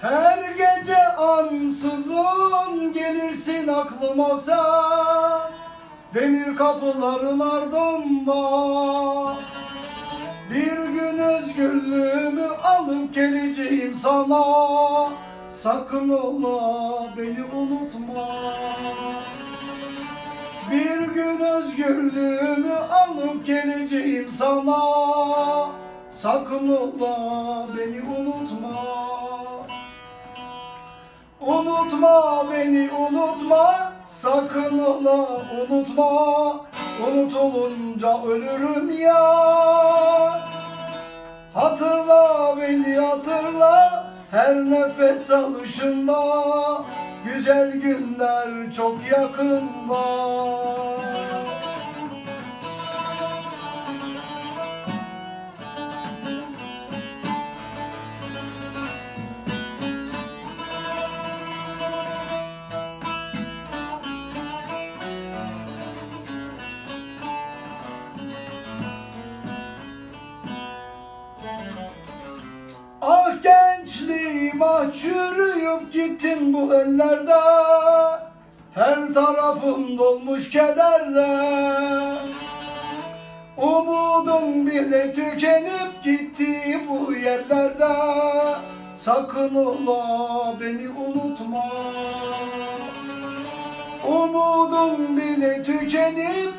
Her gece ansızın gelirsin aklıma sen. Demir kapıların ardında. Bir gün özgürlüğümü alıp geleceğim sana. Sakın ola beni unutma. Bir gün özgürlüğümü alıp geleceğim sana. Sakın ola beni unutma Unutma beni unutma. Sakın ola unutma. Unutulunca ölürüm ya. Hatırla beni hatırla. Her nefes alışında Güzel günler çok yakında gençliğim çürüyüp gittin bu ellerde. Her tarafım dolmuş kederle. Umudum bile tükenip gitti bu yerlerde. Sakın ola beni unutma. Umudum bile tükenip